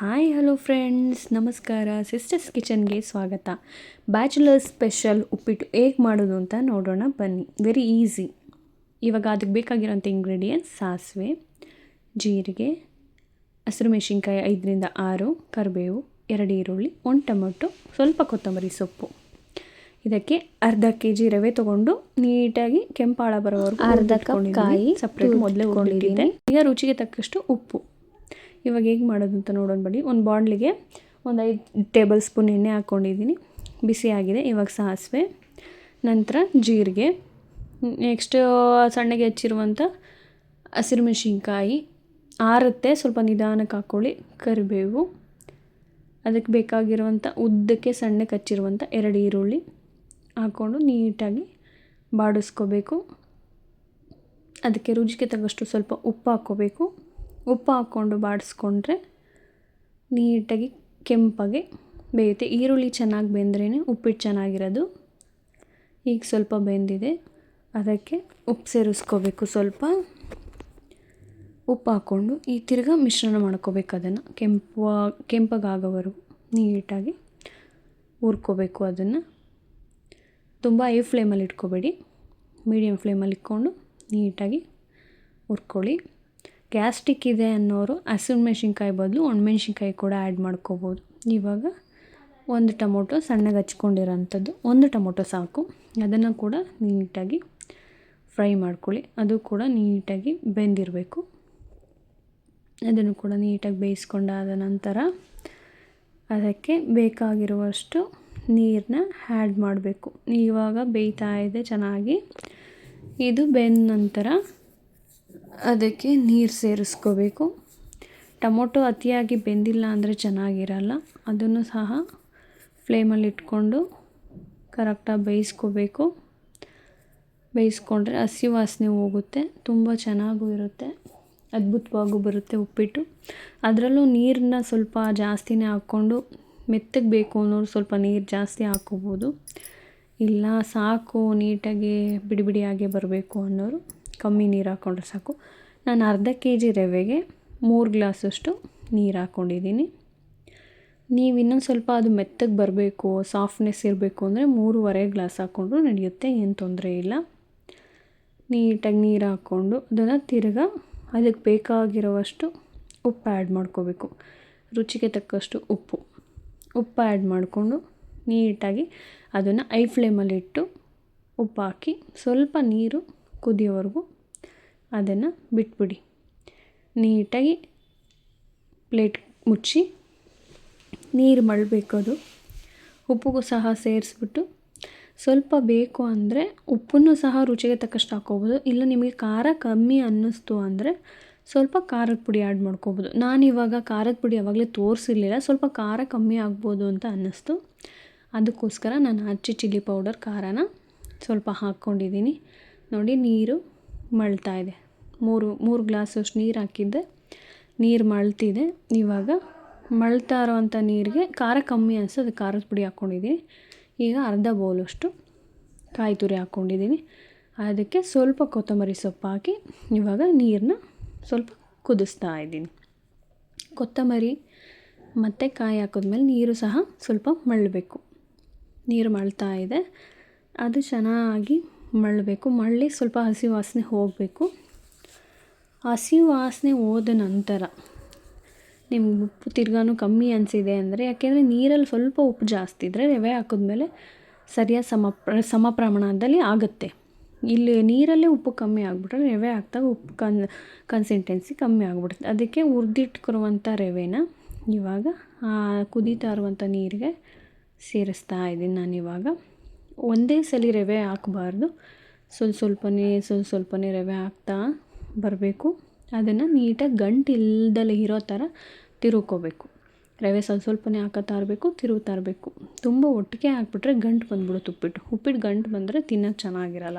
Hi hello friends. ನಮಸ್ಕಾರ. Sisters ಕಿಚನ್ಗೆ ಸ್ವಾಗತ. ಬ್ಯಾಚುಲರ್ ಸ್ಪೆಷಲ್ ಉಪ್ಪಿಟ್ಟು ಹೇಗೆ ಮಾಡೋದು ಅಂತ ನೋಡೋಣ. ಬನ್ನಿ. ವೆರಿ ಈಸಿ ಇವಾಗ ಅದಕ್ಕೆ ಬೇಕಾಗಿರೋಂಥ ಇಂಗ್ರೀಡಿಯೆಂಟ್ಸ್ ಸಾಸಿವೆ ಜೀರಿಗೆ ಹಸಿರು ಮೆಣಸಿನ್ಕಾಯಿ ಐದರಿಂದ ಆರು ಕರಿಬೇವು ಎರಡು ಈರುಳ್ಳಿ ಒಂದು ಟೊಮೊಟೊ ಸ್ವಲ್ಪ ಕೊತ್ತಂಬರಿ ಸೊಪ್ಪು. ಇದಕ್ಕೆ ಅರ್ಧ ಕೆ ಜಿ ರವೆ ತಗೊಂಡು ನೀಟಾಗಿ ಕೆಂಪಾಳ ಬರೋವರೆಗೂ ಅರ್ಧ ಕಪ್ ಕಾಯಿ ಸಪ್ರೇಟ್ ಮೊದಲೇ ಈಗ ರುಚಿಗೆ ತಕ್ಕಷ್ಟು ಉಪ್ಪು. ಇವಾಗ ಹೇಗೆ ಮಾಡೋದು ಅಂತ ನೋಡೋಣ ಬನ್ನಿ. ಒಂದು ಬಾಣಲಿಗೆ ಒಂದು ಐದು ಟೇಬಲ್ ಸ್ಪೂನ್ ಎಣ್ಣೆ ಹಾಕ್ಕೊಂಡಿದ್ದೀನಿ ಬಿಸಿ ಆಗಿದೆ. ಇವಾಗ ಸಾಸಿವೆ, ನಂತರ ಜೀರಿಗೆ, ನೆಕ್ಸ್ಟ್ ಸಣ್ಣಗೆ ಹೆಚ್ಚಿರುವಂಥ ಹಸಿರು ಮೆಣಸಿನ್ಕಾಯಿ. ಆರುತ್ತೆ, ಸ್ವಲ್ಪ ನಿಧಾನಕ್ಕೆ ಹಾಕ್ಕೊಳ್ಳಿ ಕರಿಬೇವು. ಅದಕ್ಕೆ ಬೇಕಾಗಿರುವಂಥ ಉದ್ದಕ್ಕೆ ಸಣ್ಣಕ್ಕೆ ಹಚ್ಚಿರುವಂಥ ಎರಡು ಈರುಳ್ಳಿ ಹಾಕ್ಕೊಂಡು ನೀಟಾಗಿ ಬಾಡಿಸ್ಕೋಬೇಕು. ಅದಕ್ಕೆ ರುಚಿಗೆ ತಕ್ಕಷ್ಟು ಸ್ವಲ್ಪ ಉಪ್ಪು ಹಾಕ್ಕೋಬೇಕು. ಉಪ್ಪು ಹಾಕ್ಕೊಂಡು ಬಾಡಿಸ್ಕೊಂಡ್ರೆ ನೀಟಾಗಿ ಕೆಂಪಾಗಿ ಬೇಯುತ್ತೆ. ಈರುಳ್ಳಿ ಚೆನ್ನಾಗಿ ಬೆಂದ್ರೇ ಉಪ್ಪಿಟ್ಟು ಚೆನ್ನಾಗಿರೋದು. ಈಗ ಸ್ವಲ್ಪ ಬೆಂದಿದೆ. ಅದಕ್ಕೆ ಉಪ್ಪು ಸೇರಿಸ್ಕೋಬೇಕು ಸ್ವಲ್ಪ. ಉಪ್ಪು ಹಾಕ್ಕೊಂಡು ಈ ತಿರ್ಗಾ ಮಿಶ್ರಣ ಮಾಡ್ಕೋಬೇಕು ಅದನ್ನು. ಕೆಂಪು ಕೆಂಪಗಾಗೋವರೆಗೂ ನೀಟಾಗಿ ಹುರ್ಕೋಬೇಕು ಅದನ್ನು. ತುಂಬ ಐ ಫ್ಲೇಮಲ್ಲಿ ಇಟ್ಕೋಬೇಡಿ. ಮೀಡಿಯಮ್ ಫ್ಲೇಮಲ್ಲಿ ಇಟ್ಕೊಂಡು ನೀಟಾಗಿ ಹುರ್ಕೊಳ್ಳಿ. ಗ್ಯಾಸ್ಟಿಕ್ ಇದೆ ಅನ್ನೋರು ಹಸಿರು ಮೆಣಸಿನ್ಕಾಯಿ ಬದಲು ಒಣಮೆಣ್ಸಿನ್ಕಾಯಿ ಕೂಡ ಆ್ಯಡ್ ಮಾಡ್ಕೋಬೋದು. ಇವಾಗ ಒಂದು ಟೊಮೊಟೊ ಸಣ್ಣಗೆ ಹಚ್ಕೊಂಡಿರೋಂಥದ್ದು, ಒಂದು ಟೊಮೊಟೊ ಸಾಕು. ಅದನ್ನು ಕೂಡ ನೀಟಾಗಿ ಫ್ರೈ ಮಾಡ್ಕೊಳ್ಳಿ. ಅದು ಕೂಡ ನೀಟಾಗಿ ಬೆಂದಿರಬೇಕು. ಅದನ್ನು ಕೂಡ ನೀಟಾಗಿ ಬೇಯಿಸ್ಕೊಂಡಾದ ನಂತರ ಅದಕ್ಕೆ ಬೇಕಾಗಿರುವಷ್ಟು ನೀರನ್ನ ಆ್ಯಡ್ ಮಾಡಬೇಕು. ಇವಾಗ ಬೇಯ್ತಾ ಇದೆ, ಚೆನ್ನಾಗಿ. ಇದು ಬೆಂದ ನಂತರ ಅದಕ್ಕೆ ನೀರು ಸೇರಿಸ್ಕೋಬೇಕು. ಟೊಮೊಟೊ ಅತಿಯಾಗಿ ಬೆಂದಿಲ್ಲ ಅಂದರೆ ಚೆನ್ನಾಗಿರಲ್ಲ. ಅದನ್ನು ಸಹ ಫ್ಲೇಮಲ್ಲಿ ಇಟ್ಕೊಂಡು ಕರೆಕ್ಟಾಗಿ ಬೇಯಿಸ್ಕೋಬೇಕು. ಬೇಯಿಸ್ಕೊಂಡ್ರೆ ಹಸಿ ವಾಸನೆ ಹೋಗುತ್ತೆ, ತುಂಬ ಚೆನ್ನಾಗೂ ಇರುತ್ತೆ, ಅದ್ಭುತವಾಗೂ ಬರುತ್ತೆ ಉಪ್ಪಿಟ್ಟು. ಅದರಲ್ಲೂ ನೀರನ್ನ ಸ್ವಲ್ಪ ಜಾಸ್ತಿನೇ ಹಾಕ್ಕೊಂಡು ಮೆತ್ತಗೆ ಬೇಕು ಅನ್ನೋರು ಸ್ವಲ್ಪ ನೀರು ಜಾಸ್ತಿ ಹಾಕ್ಕೋಬೋದು. ಇಲ್ಲ ಸಾಕು, ನೀಟಾಗಿ ಬಿಡಿ ಬಿಡಿಯಾಗೆ ಬರಬೇಕು ಅನ್ನೋರು. ಕಮ್ಮಿ ನೀರು ಹಾಕ್ಕೊಂಡ್ರೆ ಸಾಕು. ನಾನು ಅರ್ಧ ಕೆ ಜಿ ರವೆಗೆ ಮೂರು ಗ್ಲಾಸಷ್ಟು ನೀರು ಹಾಕ್ಕೊಂಡಿದ್ದೀನಿ ನೀವು ಇನ್ನೊಂದು ಸ್ವಲ್ಪ ಅದು ಮೆತ್ತಗೆ ಬರಬೇಕು ಸಾಫ್ಟ್ನೆಸ್ ಇರಬೇಕು ಅಂದರೆ ಮೂರುವರೆ ಗ್ಲಾಸ್ ಹಾಕ್ಕೊಂಡ್ರು ನಡೆಯುತ್ತೆ, ಏನು ತೊಂದರೆ ಇಲ್ಲ. ನೀಟಾಗಿ ನೀರು ಹಾಕ್ಕೊಂಡು ಅದನ್ನು ತಿರ್ಗಾ ಅದಕ್ಕೆ ಬೇಕಾಗಿರೋವಷ್ಟು ಉಪ್ಪು ಆ್ಯಡ್ ಮಾಡ್ಕೋಬೇಕು. ರುಚಿಗೆ ತಕ್ಕಷ್ಟು ಉಪ್ಪು. ಉಪ್ಪು ಆ್ಯಡ್ ಮಾಡಿಕೊಂಡು ನೀಟಾಗಿ ಅದನ್ನು ಐ ಫ್ಲೇಮಲ್ಲಿಟ್ಟು ಉಪ್ಪು ಹಾಕಿ ಸ್ವಲ್ಪ ನೀರು ಕುದಿಯೋವರೆಗೂ ಅದನ್ನು ಬಿಟ್ಬಿಡಿ. ನೀಟಾಗಿ ಪ್ಲೇಟ್ ಮುಚ್ಚಿ ನೀರು ಮಳಬೇಕದು ಅದು. ಉಪ್ಪಿಗೂ ಸಹ ಸೇರಿಸ್ಬಿಟ್ಟು ಸ್ವಲ್ಪ ಬೇಕು ಅಂದರೆ ಉಪ್ಪನ್ನು ಸಹ ರುಚಿಗೆ ತಕ್ಕಷ್ಟು ಹಾಕ್ಕೋಬೋದು. ಇಲ್ಲ ನಿಮಗೆ ಖಾರ ಕಮ್ಮಿ ಅನ್ನಿಸ್ತು ಅಂದರೆ ಸ್ವಲ್ಪ ಖಾರದ ಪುಡಿ ಆ್ಯಡ್ ಮಾಡ್ಕೋಬೋದು. ನಾನಿವಾಗ ಖಾರದ ಪುಡಿ ಯಾವಾಗಲೇ ತೋರಿಸಿರ್ಲಿಲ್ಲ. ಸ್ವಲ್ಪ ಖಾರ ಕಮ್ಮಿ ಆಗ್ಬೋದು ಅಂತ ಅನ್ನಿಸ್ತು. ಅದಕ್ಕೋಸ್ಕರ ನಾನು ಹಚ್ಚಿ ಚಿಲ್ಲಿ ಪೌಡರ್ ಖಾರನ ಸ್ವಲ್ಪ ಹಾಕ್ಕೊಂಡಿದ್ದೀನಿ. ನೋಡಿ ನೀರು ಮಳ್ತಾ ಇದೆ. ಮೂರು ಮೂರು ಗ್ಲಾಸಷ್ಟು ನೀರು ಹಾಕಿದ್ದೆ. ನೀರು ಮಳ್ತಿದೆ. ಇವಾಗ ಮಳ್ತಾ ಇರೋವಂಥ ನೀರಿಗೆ ಖಾರ ಕಮ್ಮಿ ಅನಿಸ್ತು ಅದು ಖಾರದ ಪುಡಿ ಹಾಕ್ಕೊಂಡಿದ್ದೀನಿ ಈಗ ಅರ್ಧ ಬೌಲಷ್ಟು ಕಾಯಿ ತುರಿ ಹಾಕ್ಕೊಂಡಿದ್ದೀನಿ ಅದಕ್ಕೆ ಸ್ವಲ್ಪ ಕೊತ್ತಂಬರಿ ಸೊಪ್ಪು ಹಾಕಿ ಇವಾಗ ನೀರನ್ನ ಸ್ವಲ್ಪ ಕುದಿಸ್ತಾ ಇದ್ದೀನಿ. ಕೊತ್ತಂಬರಿ ಮತ್ತು ಕಾಯಿ ಹಾಕಿದ್ಮೇಲೆ ನೀರು ಸಹ ಸ್ವಲ್ಪ ಮಳ್ಳಬೇಕು. ನೀರು ಮಳ್ತಾ ಇದೆ. ಅದು ಚೆನ್ನಾಗಿ ಮಳ್ಳಬೇಕು ಮಳ್ಳಿ ಸ್ವಲ್ಪ ಹಸಿ ವಾಸನೆ ಹೋಗಬೇಕು. ಹಸಿ ವಾಸನೆ ಹೋದ ನಂತರ ನಿಮ್ಗೆ ಉಪ್ಪು ತಿರ್ಗಾನು ಕಮ್ಮಿ ಅನಿಸಿದೆ ಅಂದರೆ, ಯಾಕೆಂದರೆ ನೀರಲ್ಲಿ ಸ್ವಲ್ಪ ಉಪ್ಪು ಜಾಸ್ತಿ ಇದ್ದರೆ ರವೆ ಹಾಕಿದ್ಮೇಲೆ ಸರಿಯಾದ ಸಮ ಸಮ ಪ್ರಮಾಣದಲ್ಲಿ ಆಗುತ್ತೆ. ಇಲ್ಲಿ ನೀರಲ್ಲೇ ಉಪ್ಪು ಕಮ್ಮಿ ಆಗಿಬಿಟ್ರೆ ರವೆ ಹಾಕ್ದಾಗ ಉಪ್ಪು ಕನ್ ಕನ್ಸಿಸ್ಟೆನ್ಸಿ ಕಮ್ಮಿ ಆಗಿಬಿಡುತ್ತೆ. ಅದಕ್ಕೆ ಹುರಿದಿಟ್ಕೊರುವಂಥ ರವೆನ ಇವಾಗ ಕುದೀತಾ ಇರುವಂಥ ನೀರಿಗೆ ಸೇರಿಸ್ತಾ ಇದ್ದೀನಿ ನಾನಿವಾಗ. ಒಂದೇ ಸಲ ರವೆ ಹಾಕಬಾರ್ದು. ಸ್ವಲ್ಪ ಸ್ವಲ್ಪನೇ ಸ್ವಲ್ಪ ಸ್ವಲ್ಪನೇ ರವೆ ಹಾಕ್ತಾ ಬರಬೇಕು. ಅದನ್ನು ನೀಟಾಗಿ ಗಂಟು ಇಲ್ದಲೇ ಇರೋ ಥರ ತಿರುಕೋಬೇಕು. ರವೆ ಸ್ವಲ್ಪ ಸ್ವಲ್ಪನೇ ಹಾಕೋತಾ ಇರಬೇಕು ತಿರುಗುತ್ತಾ ಇರಬೇಕು ತುಂಬ ಒಟ್ಟಿಗೆ ಹಾಕ್ಬಿಟ್ರೆ ಗಂಟು ಬಂದ್ಬಿಡುತ್ತೆ ಉಪ್ಪಿಟ್ಟು. ಉಪ್ಪಿಟ್ಟು ಗಂಟು ಬಂದರೆ ತಿನ್ನೋದು ಚೆನ್ನಾಗಿರಲ್ಲ.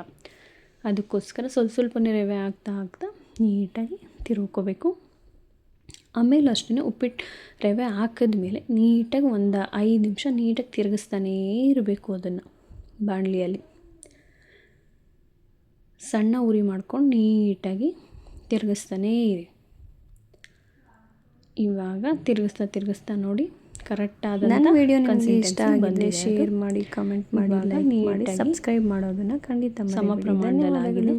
ಅದಕ್ಕೋಸ್ಕರ ಸ್ವಲ್ಪ ಸ್ವಲ್ಪನೇ ರವೆ ಹಾಕ್ತಾ ಹಾಕ್ತಾ ನೀಟಾಗಿ ತಿರುಕೋಬೇಕು. ಆಮೇಲೆ ಅಷ್ಟೇ ಉಪ್ಪಿಟ್ಟು ರವೆ ಹಾಕಿದ್ಮೇಲೆ ನೀಟಾಗಿ ಒಂದು ಐದು ನಿಮಿಷ ನೀಟಾಗಿ ತಿರುಗಿಸ್ತಾನೇ ಇರಬೇಕು ಅದನ್ನು. ಬಾಣಲಿಯಲ್ಲಿ. ಸಣ್ಣ ಉರಿ ಮಾಡ್ಕೊಂಡು ನೀಟಾಗಿ ತಿರುಗಿಸ್ತಾನೇ ಇರಿ. ಇವಾಗ ತಿರುಗಿಸ್ತಾ ತಿರುಗಿಸ್ತಾ ನೋಡಿ ಕರೆಕ್ಟ್ ಆದ ನನ್ನ ವಿಡಿಯೋ ನಿಮಗೆ ಇಷ್ಟ ಆಗಿದೆ. ಶೇರ್ ಮಾಡಿ ಕಮೆಂಟ್ ಮಾಡಿ ಲೈಕ್ ಮಾಡಿ ಸಬ್ಸ್ಕ್ರೈಬ್ ಮಾಡೋದನ್ನು ಖಂಡಿತ ಸಮ ಪ್ರಮಾಣದಲ್ಲಿ